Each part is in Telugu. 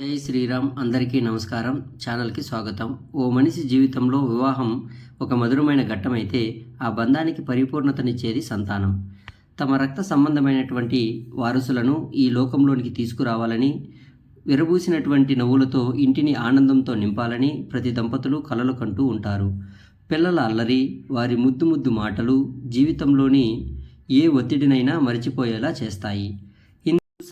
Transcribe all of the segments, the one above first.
జై శ్రీరామ్ అందరికీ నమస్కారం. ఛానల్కి స్వాగతం. ఓ మనిషి జీవితంలో వివాహం ఒక మధురమైన ఘట్టమైతే ఆ బంధానికి పరిపూర్ణతనిచ్చేది సంతానం. తమ రక్త సంబంధమైనటువంటి వారసులను ఈ లోకంలోనికి తీసుకురావాలని విరబూసినటువంటి నవ్వులతో ఇంటిని ఆనందంతో నింపాలని ప్రతి దంపతులు కలలు కంటూ ఉంటారు. పిల్లల అల్లరి వారి ముద్దు ముద్దు మాటలు జీవితంలోని ఏ ఒత్తిడినైనా మరిచిపోయేలా చేస్తాయి.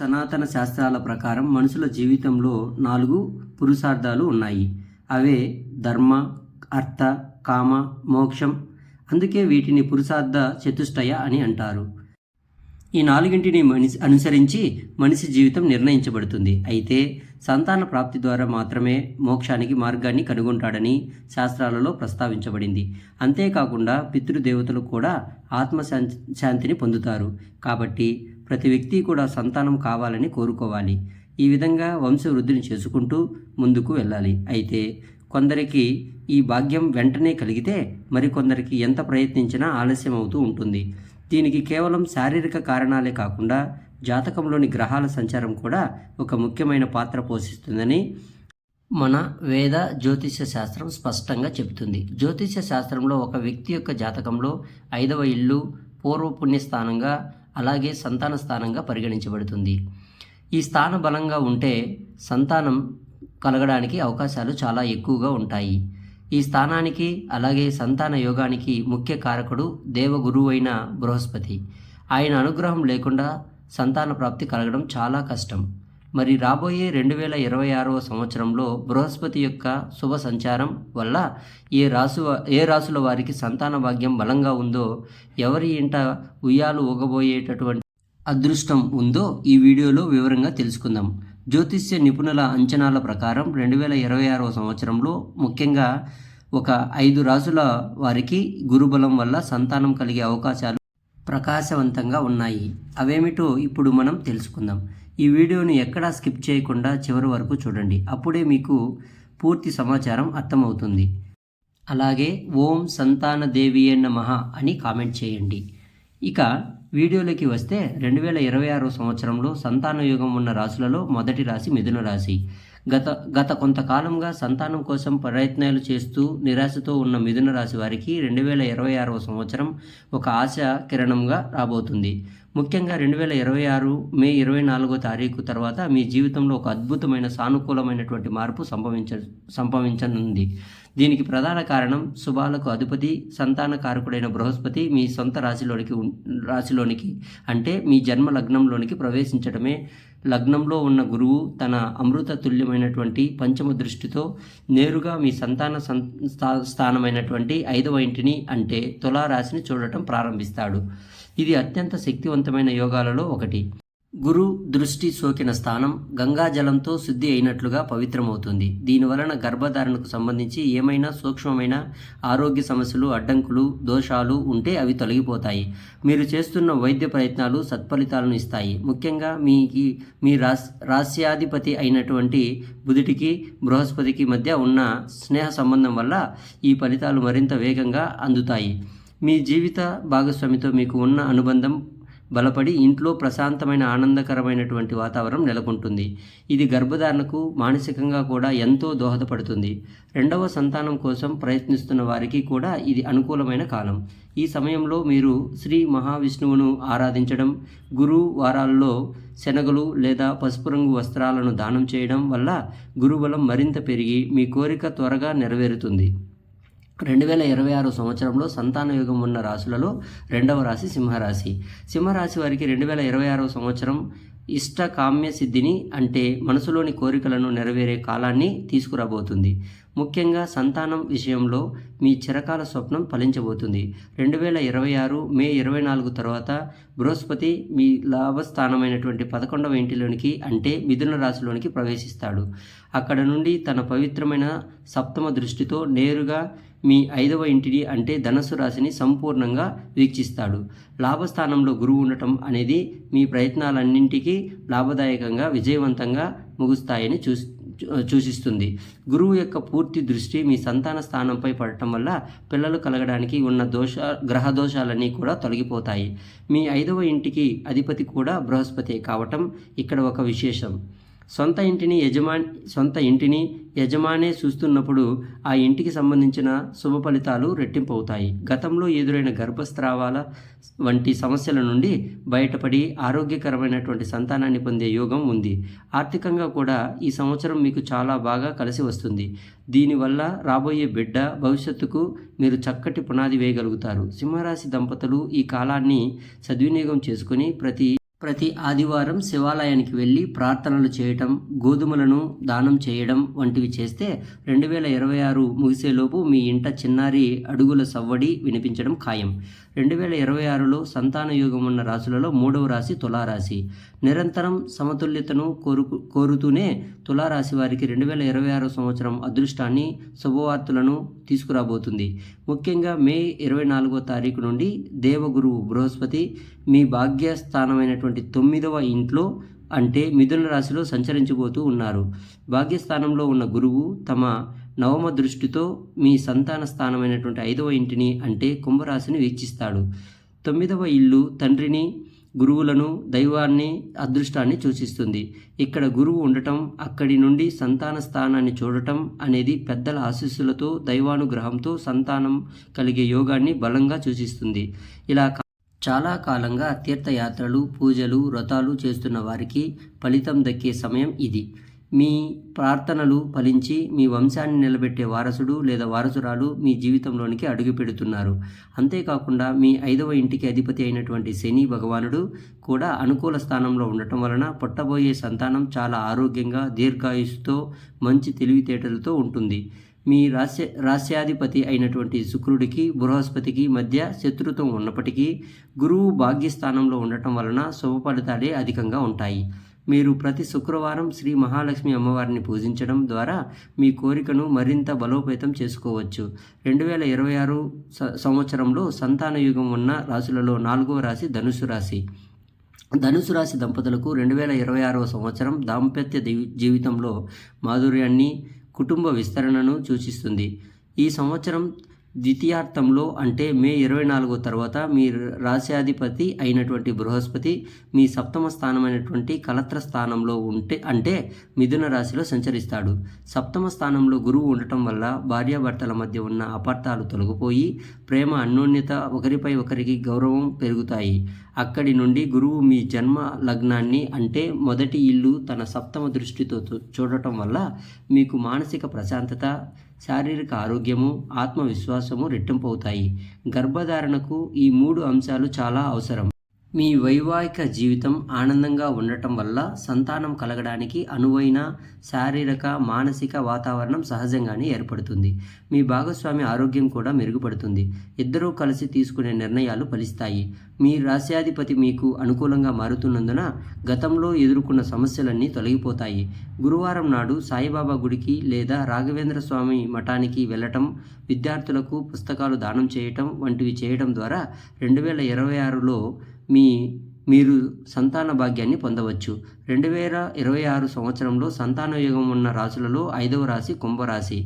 సనాతన శాస్త్రాల ప్రకారం మనుషుల జీవితంలో నాలుగు పురుషార్థాలు ఉన్నాయి. అవే ధర్మ అర్థ కామ మోక్షం. అందుకే వీటిని పురుషార్థ చతుష్టయ అని అంటారు. ఈ నాలుగింటిని మనిషి అనుసరించి మనిషి జీవితం నిర్ణయించబడుతుంది. అయితే సంతాన ప్రాప్తి ద్వారా మాత్రమే మోక్షానికి మార్గాన్ని కనుగొంటాడని శాస్త్రాలలో ప్రస్తావించబడింది. అంతేకాకుండా పితృదేవతలు కూడా ఆత్మ శాంతిని పొందుతారు. కాబట్టి ప్రతి వ్యక్తి కూడా సంతానం కావాలని కోరుకోవాలి. ఈ విధంగా వంశవృద్ధిని చేసుకుంటూ ముందుకు వెళ్ళాలి. అయితే కొందరికి ఈ భాగ్యం వెంటనే కలిగితే మరికొందరికి ఎంత ప్రయత్నించినా ఆలస్యం అవుతూ ఉంటుంది. దీనికి కేవలం శారీరక కారణాలే కాకుండా జాతకంలోని గ్రహాల సంచారం కూడా ఒక ముఖ్యమైన పాత్ర పోషిస్తుందని మన వేద జ్యోతిష శాస్త్రం స్పష్టంగా చెబుతుంది. జ్యోతిష శాస్త్రంలో ఒక వ్యక్తి యొక్క జాతకంలో ఐదవ ఇల్లు పూర్వపుణ్యస్థానంగా అలాగే సంతాన స్థానంగా పరిగణించబడుతుంది. ఈ స్థాన బలంగా ఉంటే సంతానం కలగడానికి అవకాశాలు చాలా ఎక్కువగా ఉంటాయి. ఈ స్థానానికి అలాగే సంతాన యోగానికి ముఖ్య కారకుడు దేవగురువు అయిన బృహస్పతి. ఆయన అనుగ్రహం లేకుండా సంతాన ప్రాప్తి కలగడం చాలా కష్టం. మరి రాబోయే రెండు వేల ఇరవై ఆరవ సంవత్సరంలో బృహస్పతి యొక్క శుభ సంచారం వల్ల ఏ రాసు ఏ రాసుల వారికి సంతాన భాగ్యం బలంగా ఉందో ఎవరి ఇంట ఉయ్యాలు ఊగబోయేటటువంటి అదృష్టం ఉందో ఈ వీడియోలో వివరంగా తెలుసుకుందాం. జ్యోతిష్య నిపుణుల అంచనాల ప్రకారం రెండు వేల ఇరవై ఆరవ సంవత్సరంలో ముఖ్యంగా ఒక ఐదు రాసుల వారికి గురుబలం వల్ల సంతానం కలిగే అవకాశాలు ప్రకాశవంతంగా ఉన్నాయి. అవేమిటో ఇప్పుడు మనం తెలుసుకుందాం. ఈ వీడియోని ఎక్కడా స్కిప్ చేయకుండా చివరి వరకు చూడండి. అప్పుడే మీకు పూర్తి సమాచారం అర్థమవుతుంది. అలాగే ఓం సంతాన దేవియే నమః అని కామెంట్ చేయండి. ఇక వీడియోలోకి వస్తే రెండు వేల ఇరవై ఆరో సంవత్సరంలో సంతాన యుగం ఉన్న రాశులలో మొదటి రాశి మిథున రాశి. గత గత కొంతకాలంగా సంతానం కోసం ప్రయత్నాలు చేస్తూ నిరాశతో ఉన్న మిథున రాశి వారికి రెండు వేల ఇరవై ఆరవ సంవత్సరం ఒక ఆశ కిరణంగా రాబోతుంది. ముఖ్యంగా రెండు వేల ఇరవై ఆరు మే ఇరవై నాలుగో తారీఖు తర్వాత మీ జీవితంలో ఒక అద్భుతమైన సానుకూలమైనటువంటి మార్పు సంభవించ సంభవించనుంది. దీనికి ప్రధాన కారణం శుభాలకు అధిపతి సంతాన కారకుడైన బృహస్పతి మీ సొంత రాశిలోనికి రాశిలోనికి అంటే మీ జన్మ లగ్నంలోనికి ప్రవేశించడమే. లగ్నంలో ఉన్న గురువు తన అమృత తుల్యమైనటువంటి పంచమ దృష్టితో నేరుగా మీ సంతాన సం- స్థానమైనటువంటి ఐదవ ఇంటిని అంటే తులారాశిని చూడటం ప్రారంభిస్తాడు. ఇది అత్యంత శక్తివంతమైన యోగాలలో ఒకటి. గురు దృష్టి సోకిన స్థానం గంగా జలంతో శుద్ధి అయినట్లుగా పవిత్రమవుతుంది. దీనివలన గర్భధారణకు సంబంధించి ఏమైనా సూక్ష్మమైన ఆరోగ్య సమస్యలు అడ్డంకులు దోషాలు ఉంటే అవి తొలగిపోతాయి. మీరు చేస్తున్న వైద్య ప్రయత్నాలు సత్ఫలితాలను ఇస్తాయి. ముఖ్యంగా మీకి మీ రాస్ రాస్యాధిపతి అయినటువంటి బుధుడికి బృహస్పతికి మధ్య ఉన్న స్నేహ సంబంధం వల్ల ఈ ఫలితాలు మరింత వేగంగా అందుతాయి. మీ జీవిత భాగస్వామితో మీకు ఉన్న అనుబంధం బలపడి ఇంట్లో ప్రశాంతమైన ఆనందకరమైనటువంటి వాతావరణం నెలకొంటుంది. ఇది గర్భధారణకు మానసికంగా కూడా ఎంతో దోహదపడుతుంది. రెండవ సంతానం కోసం ప్రయత్నిస్తున్న వారికి కూడా ఇది అనుకూలమైన కాలం. ఈ సమయంలో మీరు శ్రీ మహావిష్ణువును ఆరాధించడం గురు వారాల్లో శనగలు లేదా పసుపు రంగు వస్త్రాలను దానం చేయడం వల్ల గురుబలం మరింత పెరిగి మీ కోరిక త్వరగా నెరవేరుతుంది. రెండు వేల ఇరవై ఆరు సంవత్సరంలో సంతాన యుగం ఉన్న రాశులలో రెండవ రాశి సింహరాశి. సింహరాశి వారికి రెండు వేల ఇరవై ఆరో సంవత్సరం ఇష్ట కామ్య సిద్ధిని అంటే మనసులోని కోరికలను నెరవేరే కాలాన్ని తీసుకురాబోతుంది. ముఖ్యంగా సంతానం విషయంలో మీ చిరకాల స్వప్నం ఫలించబోతుంది. రెండు వేల ఇరవై ఆరు మే ఇరవై నాలుగు తర్వాత బృహస్పతి మీ లాభస్థానమైనటువంటి పదకొండవ ఇంటిలోనికి అంటే మిథున రాశిలోనికి ప్రవేశిస్తాడు. అక్కడ నుండి తన పవిత్రమైన సప్తమ దృష్టితో నేరుగా మీ ఐదవ ఇంటిని అంటే ధనస్సు రాశిని సంపూర్ణంగా వీక్షిస్తాడు. లాభస్థానంలో గురువు ఉండటం అనేది మీ ప్రయత్నాలన్నింటికీ లాభదాయకంగా విజయవంతంగా ముగుస్తాయని చూ సూచిస్తుంది గురువు యొక్క పూర్తి దృష్టి మీ సంతాన స్థానంపై పడటం వల్ల పిల్లలు కలగడానికి ఉన్న దోష గ్రహ దోషాలన్నీ కూడా తొలగిపోతాయి. మీ ఐదవ ఇంటికి అధిపతి కూడా బృహస్పతి కావటం ఇక్కడ ఒక విశేషం. సొంత ఇంటిని యజమా సొంత ఇంటిని యజమానే చూస్తున్నప్పుడు ఆ ఇంటికి సంబంధించిన శుభ ఫలితాలు రెట్టింపు అవుతాయి గతంలో ఎదురైన గర్భస్రావాల వంటి సమస్యల నుండి బయటపడి ఆరోగ్యకరమైనటువంటి సంతానాన్ని పొందే యోగం ఉంది. ఆర్థికంగా కూడా ఈ సంవత్సరం మీకు చాలా బాగా కలిసి వస్తుంది. దీనివల్ల రాబోయే బిడ్డ భవిష్యత్తుకు మీరు చక్కటి పునాది వేయగలుగుతారు. సింహరాశి దంపతులు ఈ కాలాన్ని సద్వినియోగం చేసుకుని ప్రతి ప్రతి ఆదివారం శివాలయానికి వెళ్ళి ప్రార్థనలు చేయటం గోధుమలను దానం చేయడం వంటివి చేస్తే రెండు వేల ఇరవై ఆరు ముగిసేలోపు మీ ఇంట చిన్నారి అడుగుల సవ్వడి వినిపించడం ఖాయం. రెండు వేల ఇరవై ఆరులో సంతాన యోగం ఉన్న రాశులలో మూడవ రాశి తులారాశి. నిరంతరం సమతుల్యతను కోరుకు కోరుతూనే తులారాశి వారికి రెండు వేల ఇరవై ఆరు సంవత్సరం అదృష్టాన్ని శుభవార్తలను తీసుకురాబోతుంది. ముఖ్యంగా మే ఇరవై నాలుగో తారీఖు నుండి దేవగురువు బృహస్పతి మీ భాగ్యస్థానమైనటువంటి తొమ్మిదవ ఇంట్లో అంటే మిథున రాశిలో సంచరించబోతూ ఉన్నారు. భాగ్యస్థానంలో ఉన్న గురువు తమ నవమ దృష్టితో మీ సంతాన స్థానమైనటువంటి ఐదవ ఇంటిని అంటే కుంభరాశిని వీక్షిస్తాడు. తొమ్మిదవ ఇల్లు తండ్రిని గురువులను దైవాన్ని అదృష్టాన్ని సూచిస్తుంది. ఇక్కడ గురువు ఉండటం అక్కడి నుండి సంతాన స్థానాన్ని చూడటం అనేది పెద్దల ఆశీస్సులతో దైవానుగ్రహంతో సంతానం కలిగే యోగాన్ని బలంగా సూచిస్తుంది. ఇలా చాలా కాలంగా తీర్థయాత్రలు పూజలు వ్రతాలు చేస్తున్న వారికి ఫలితం దక్కే సమయం ఇది. మీ ప్రార్థనలు ఫలించి మీ వంశాన్ని నిలబెట్టే వారసుడు లేదా వారసురాలు మీ జీవితంలోనికి అడుగు పెడుతున్నారు. అంతేకాకుండా మీ ఐదవ ఇంటికి అధిపతి అయినటువంటి శని భగవానుడు కూడా అనుకూల స్థానంలో ఉండటం వలన పుట్టబోయే సంతానం చాలా ఆరోగ్యంగా దీర్ఘాయుస్సుతో మంచి తెలివితేటలతో ఉంటుంది. మీ రాస్య రాస్యాధిపతి అయినటువంటి శుక్రుడికి బృహస్పతికి మధ్య శత్రుత్వం ఉన్నప్పటికీ గురువు భాగ్యస్థానంలో ఉండటం వలన శుభ ఫలితాలే అధికంగా ఉంటాయి. మీరు ప్రతి శుక్రవారం శ్రీ మహాలక్ష్మి అమ్మవారిని పూజించడం ద్వారా మీ కోరికను మరింత బలోపేతం చేసుకోవచ్చు. రెండు వేల ఇరవై ఆరు సంవత్సరంలో సంతాన యుగం ఉన్న రాశులలో నాలుగవ రాశి ధనుసు రాశి. ధనుసు రాశి దంపతులకు రెండు వేల ఇరవై ఆరవ సంవత్సరం దాంపత్య జీవితంలో మాధుర్యాన్ని కుటుంబ విస్తరణను సూచిస్తుంది. ఈ సంవత్సరం ద్వితీయార్థంలో అంటే మే ఇరవై నాలుగో తర్వాత మీ రాశ్యాధిపతి అయినటువంటి బృహస్పతి మీ సప్తమ స్థానమైనటువంటి కలత్ర స్థానంలో ఉంటే అంటే మిథున రాశిలో సంచరిస్తాడు. సప్తమ స్థానంలో గురువు ఉండటం వల్ల భార్యాభర్తల మధ్య ఉన్న అపార్థాలు తొలగిపోయి ప్రేమ అన్యోన్యత ఒకరిపై ఒకరికి గౌరవం పెరుగుతాయి. అక్కడి నుండి గురువు మీ జన్మ లగ్నాన్ని అంటే మొదటి ఇల్లు తన సప్తమ దృష్టితో చూడటం వల్ల మీకు మానసిక ప్రశాంతత శారీరక ఆరోగ్యము ఆత్మవిశ్వాసము రెట్టింపు అవుతాయి గర్భధారణకు ఈ మూడు అంశాలు చాలా అవసరం. మీ వైవాహిక జీవితం ఆనందంగా ఉండటం వల్ల సంతానం కలగడానికి అనువైన శారీరక మానసిక వాతావరణం సహజంగానే ఏర్పడుతుంది. మీ భాగస్వామి ఆరోగ్యం కూడా మెరుగుపడుతుంది. ఇద్దరూ కలిసి తీసుకునే నిర్ణయాలు ఫలిస్తాయి. మీ రాశ్యాధిపతి మీకు అనుకూలంగా మారుతున్నందున గతంలో ఎదుర్కొన్న సమస్యలన్నీ తొలగిపోతాయి. గురువారం నాడు సాయిబాబా గుడికి లేదా రాఘవేంద్ర స్వామి మఠానికి వెళ్ళటం విద్యార్థులకు పుస్తకాలు దానం చేయటం వంటివి చేయడం ద్వారా రెండు వేల ఇరవై ఆరులో మీ మీరు సంతాన భాగ్యాన్ని పొందవచ్చు. రెండు వేల ఇరవై ఆరు సంవత్సరంలో సంతాన యోగం ఉన్న రాశులలో ఐదవ రాశి కుంభరాశి.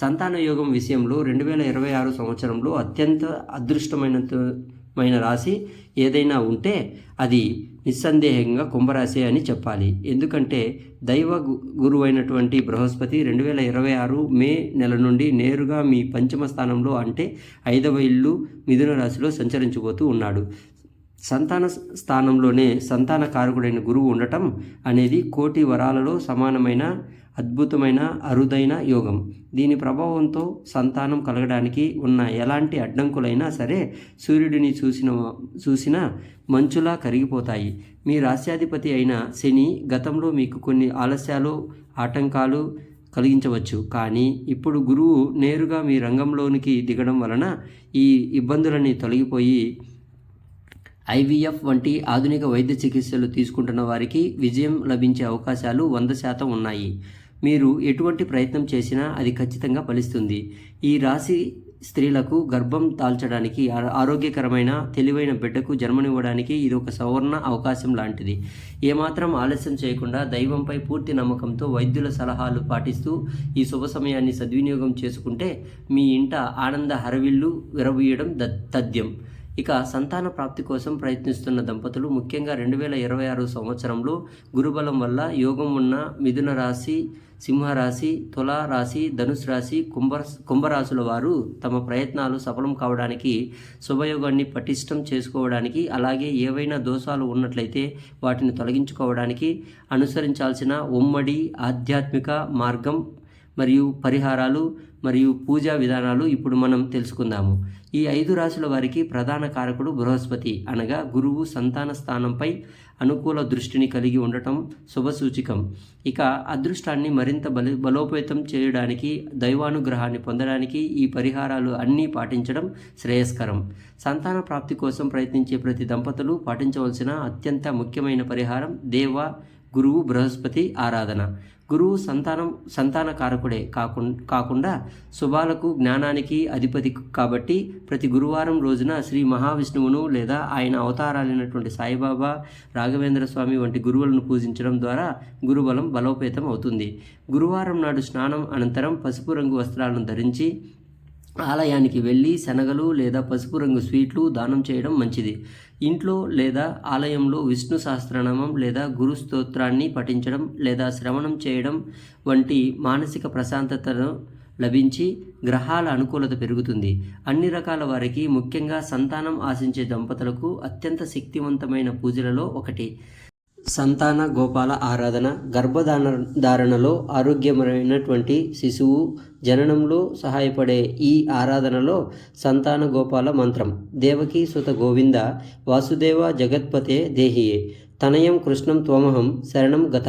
సంతాన యోగం విషయంలో రెండు వేల ఇరవై ఆరు సంవత్సరంలో అత్యంత అదృష్టమైన రాశి ఏదైనా ఉంటే అది నిస్సందేహంగా కుంభరాశి అని చెప్పాలి. ఎందుకంటే దైవ గురువైనటువంటి బృహస్పతి రెండు వేల ఇరవై ఆరు మే నెల నుండి నేరుగా మీ పంచమ స్థానంలో అంటే ఐదవ ఇల్లు మిథున రాశిలో సంచరించిపోతూ ఉన్నాడు. సంతాన స్థానంలోనే సంతాన కారకుడైన గురువు ఉండటం అనేది కోటి వరాలలో సమానమైన అద్భుతమైన అరుదైన యోగం. దీని ప్రభావంతో సంతానం కలగడానికి ఉన్న ఎలాంటి అడ్డంకులైనా సరే సూర్యుడిని చూసిన చూసిన మంచులా కరిగిపోతాయి. మీ రాశ్యాధిపతి అయిన శని గతంలో మీకు కొన్ని ఆలస్యాలు ఆటంకాలు కలిగించవచ్చు. కానీ ఇప్పుడు గురువు నేరుగా మీ రంగంలోనికి దిగడం వలన ఈ ఇబ్బందులన్నీ తొలగిపోయి ఐవీఎఫ్ వంటి ఆధునిక వైద్య చికిత్సలు తీసుకుంటున్న వారికి విజయం లభించే అవకాశాలు వంద శాతం ఉన్నాయి. మీరు ఎటువంటి ప్రయత్నం చేసినా అది ఖచ్చితంగా ఫలిస్తుంది. ఈ రాశి స్త్రీలకు గర్భం దాల్చడానికి ఆరోగ్యకరమైన తెలివైన బిడ్డకు జన్మనివ్వడానికి ఇది ఒక సవర్ణ అవకాశం లాంటిది. ఏమాత్రం ఆలస్యం చేయకుండా దైవంపై పూర్తి నమ్మకంతో వైద్యుల సలహాలు పాటిస్తూ ఈ శుభ సమయాన్ని సద్వినియోగం చేసుకుంటే మీ ఇంట ఆనంద హరవిల్లు విరవీయడం తథ్యం. ఇక సంతాన ప్రాప్తి కోసం ప్రయత్నిస్తున్న దంపతులు ముఖ్యంగా రెండు వేల ఇరవై ఆరు సంవత్సరంలో గురుబలం వల్ల యోగం ఉన్న మిథున రాశి సింహరాశి తుల రాశి ధనుసు రాశి కుంభ కుంభరాశుల వారు తమ ప్రయత్నాలు సఫలం కావడానికి శుభయోగాన్ని పటిష్టం చేసుకోవడానికి అలాగే ఏవైనా దోషాలు ఉన్నట్లయితే వాటిని తొలగించుకోవడానికి అనుసరించాల్సిన ఉమ్మడి ఆధ్యాత్మిక మార్గం మరియు పరిహారాలు మరియు పూజా విధానాలు ఇప్పుడు మనం తెలుసుకుందాము. ఈ ఐదు రాశుల వారికి ప్రధాన కారకుడు బృహస్పతి అనగా గురువు సంతాన స్థానంపై అనుకూల దృష్టిని కలిగి ఉండటం శుభసూచికం. ఇక అదృష్టాన్ని మరింత బలి బలోపేతం చేయడానికి దైవానుగ్రహాన్ని పొందడానికి ఈ పరిహారాలు అన్నీ పాటించడం శ్రేయస్కరం. సంతాన ప్రాప్తి కోసం ప్రయత్నించే ప్రతి దంపతులు పాటించవలసిన అత్యంత ముఖ్యమైన పరిహారం దేవ గురువు బృహస్పతి ఆరాధన. గురువు సంతానం సంతాన కారకుడే కాకుండా కాకుండా శుభాలకు జ్ఞానానికి అధిపతి కాబట్టి ప్రతి గురువారం రోజున శ్రీ మహావిష్ణువును లేదా ఆయన అవతారాలైనటువంటి సాయిబాబా రాఘవేంద్ర స్వామి వంటి గురువులను పూజించడం ద్వారా గురుబలం బలోపేతం అవుతుంది. గురువారం నాడు స్నానం అనంతరం పసుపు రంగు వస్త్రాలను ధరించి ఆలయానికి వెళ్ళి శనగలు లేదా పసుపు రంగు స్వీట్లు దానం చేయడం మంచిది. ఇంట్లో లేదా ఆలయంలో విష్ణు సహస్రనామం లేదా గురు స్తోత్రాన్ని పఠించడం లేదా శ్రవణం చేయడం వంటి మానసిక ప్రశాంతతను లభించి గ్రహాల అనుకూలత పెరుగుతుంది. అన్ని రకాల వారికి ముఖ్యంగా సంతానం ఆశించే దంపతులకు అత్యంత శక్తివంతమైన పూజలలో ఒకటి. సంతాన గోపాల ఆరాధన గర్భధారణ ధారణలో ఆరోగ్యమైనటువంటి శిశువు జననంలో సహాయపడే ఈ ఆరాధనలో సంతాన గోపాల మంత్రం. దేవకీ సుత గోవింద వాసుదేవ జగత్పతే దేహియే. తనయం కృష్ణం త్వమహం శరణం గత.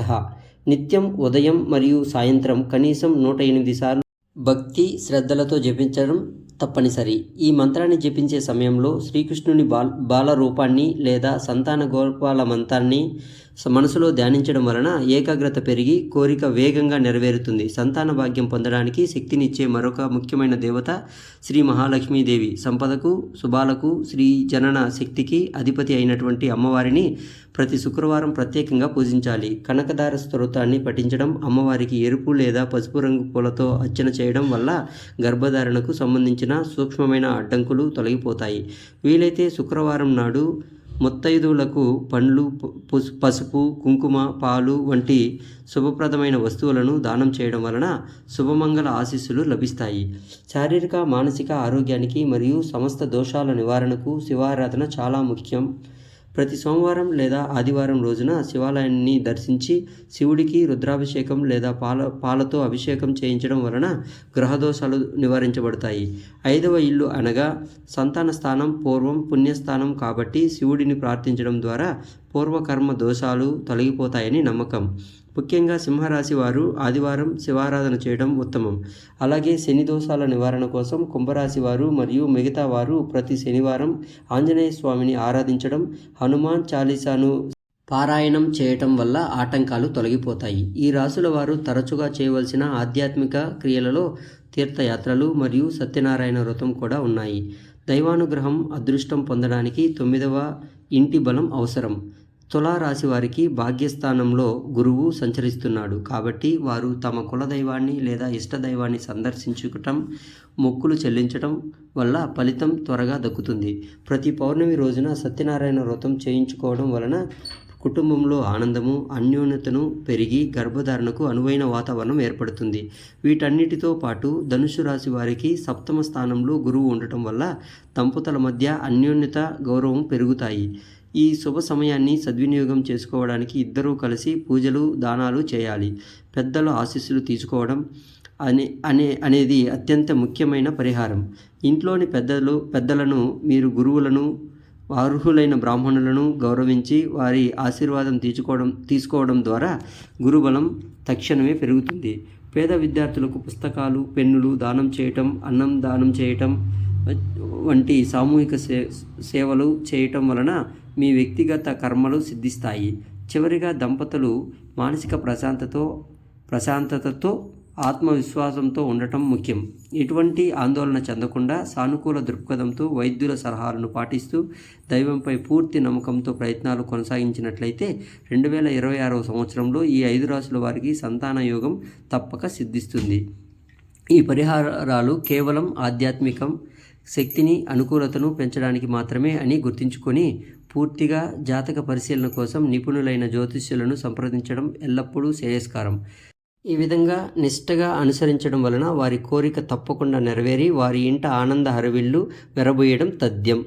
నిత్యం ఉదయం మరియు సాయంత్రం కనీసం నూట ఎనిమిది సార్లు భక్తి శ్రద్ధలతో జపించడం తప్పనిసరి. ఈ మంత్రాన్ని జపించే సమయంలో శ్రీకృష్ణుని బాల్ బాల రూపాన్ని లేదా సంతాన గోపాల మంత్రాన్ని మనసులో ధ్యానించడం వలన ఏకాగ్రత పెరిగి కోరిక వేగంగా నెరవేరుతుంది. సంతాన భాగ్యం పొందడానికి శక్తినిచ్చే మరొక ముఖ్యమైన దేవత శ్రీ మహాలక్ష్మీదేవి. సంపదకు శుభాలకు శ్రీ జనన శక్తికి అధిపతి అయినటువంటి అమ్మవారిని ప్రతి శుక్రవారం ప్రత్యేకంగా పూజించాలి. కనకదార స్తోత్రాన్ని పఠించడం అమ్మవారికి ఎరుపు లేదా పసుపు రంగు పూలతో అర్చన చేయడం వల్ల గర్భధారణకు సంబంధించిన సూక్ష్మమైన అడ్డంకులు తొలగిపోతాయి. వీలైతే శుక్రవారం నాడు ముత్తైదువులకు పండ్లు పసుపు కుంకుమ పాలు వంటి శుభప్రదమైన వస్తువులను దానం చేయడం వలన శుభమంగళ ఆశీస్సులు లభిస్తాయి. శారీరక మానసిక ఆరోగ్యానికి మరియు సమస్త దోషాల నివారణకు శివారాధన చాలా ముఖ్యం. ప్రతి సోమవారం లేదా ఆదివారం రోజున శివాలయాన్ని దర్శించి శివుడికి రుద్రాభిషేకం లేదా పాల పాలతో అభిషేకం చేయించడం వలన గ్రహదోషాలు నివారించబడతాయి. ఐదవ ఇల్లు అనగా సంతాన స్థానం పూర్వం పుణ్యస్థానం కాబట్టి శివుడిని ప్రార్థించడం ద్వారా పూర్వకర్మ దోషాలు తొలగిపోతాయని నమ్మకం. ముఖ్యంగా సింహరాశి వారు ఆదివారం శివారాధన చేయడం ఉత్తమం. అలాగే శని దోషాల నివారణ కోసం కుంభరాశి వారు మరియు మిగతా వారు ప్రతి శనివారం ఆంజనేయ స్వామిని ఆరాధించడం హనుమాన్ చాలీసాను పారాయణం చేయటం వల్ల ఆటంకాలు తొలగిపోతాయి. ఈ రాసుల వారు తరచుగా చేయవలసిన ఆధ్యాత్మిక క్రియలలో తీర్థయాత్రలు మరియు సత్యనారాయణ వ్రతం కూడా ఉన్నాయి. దైవానుగ్రహం అదృష్టం పొందడానికి తొమ్మిదవ ఇంటి బలం అవసరం. తులారాశి వారికి భాగ్యస్థానంలో గురువు సంచరిస్తున్నాడు. కాబట్టి వారు తమ కులదైవాన్ని లేదా ఇష్టదైవాన్ని సందర్శించుకోవటం మొక్కులు చెల్లించటం వల్ల ఫలితం త్వరగా దక్కుతుంది. ప్రతి పౌర్ణమి రోజున సత్యనారాయణ వ్రతం చేయించుకోవడం వలన కుటుంబంలో ఆనందము అన్యోన్యతను పెరిగి గర్భధారణకు అనువైన వాతావరణం ఏర్పడుతుంది. వీటన్నిటితో పాటు ధనుసు రాశి వారికి సప్తమ స్థానంలో గురువు ఉండటం వల్ల దంపతుల మధ్య అన్యోన్యత గౌరవం పెరుగుతాయి. ఈ శుభ సమయాన్ని సద్వినియోగం చేసుకోవడానికి ఇద్దరూ కలిసి పూజలు దానాలు చేయాలి. పెద్దల ఆశీస్సులు తీసుకోవడం అనే అనే అనేది అత్యంత ముఖ్యమైన పరిహారం. ఇంట్లోని పెద్దలు పెద్దలను మీరు గురువులను అర్హులైన బ్రాహ్మణులను గౌరవించి వారి ఆశీర్వాదం తీసుకోవడం తీసుకోవడం ద్వారా గురుబలం తక్షణమే పెరుగుతుంది. పేద విద్యార్థులకు పుస్తకాలు పెన్నులు దానం చేయటం అన్నం దానం చేయటం వంటి సామూహిక సే సేవలు చేయటం వలన మీ వ్యక్తిగత కర్మలు సిద్ధిస్తాయి. చివరిగా దంపతులు మానసిక ప్రశాంతతో ప్రశాంతతతో ఆత్మవిశ్వాసంతో ఉండటం ముఖ్యం. ఎటువంటి ఆందోళన చెందకుండా సానుకూల దృక్పథంతో వైద్యుల సలహాలను పాటిస్తూ దైవంపై పూర్తి నమ్మకంతో ప్రయత్నాలు కొనసాగించినట్లయితే రెండు వేల ఇరవై ఆరవ సంవత్సరంలో ఈ ఐదు రాసుల వారికి సంతాన యోగం తప్పక సిద్ధిస్తుంది. ఈ పరిహారాలు కేవలం ఆధ్యాత్మికం శక్తిని అనుకూలతను పెంచడానికి మాత్రమే అని గుర్తుంచుకొని పూర్తిగా జాతక పరిశీలన కోసం నిపుణులైన జ్యోతిష్యులను సంప్రదించడం ఎల్లప్పుడూ శ్రేయస్కారం. ఈ విధంగా నిష్టగా అనుసరించడం వలన వారి కోరిక తప్పకుండా నెరవేరి వారి ఇంట ఆనంద హరవిల్లు వెరబోయడం తథ్యం.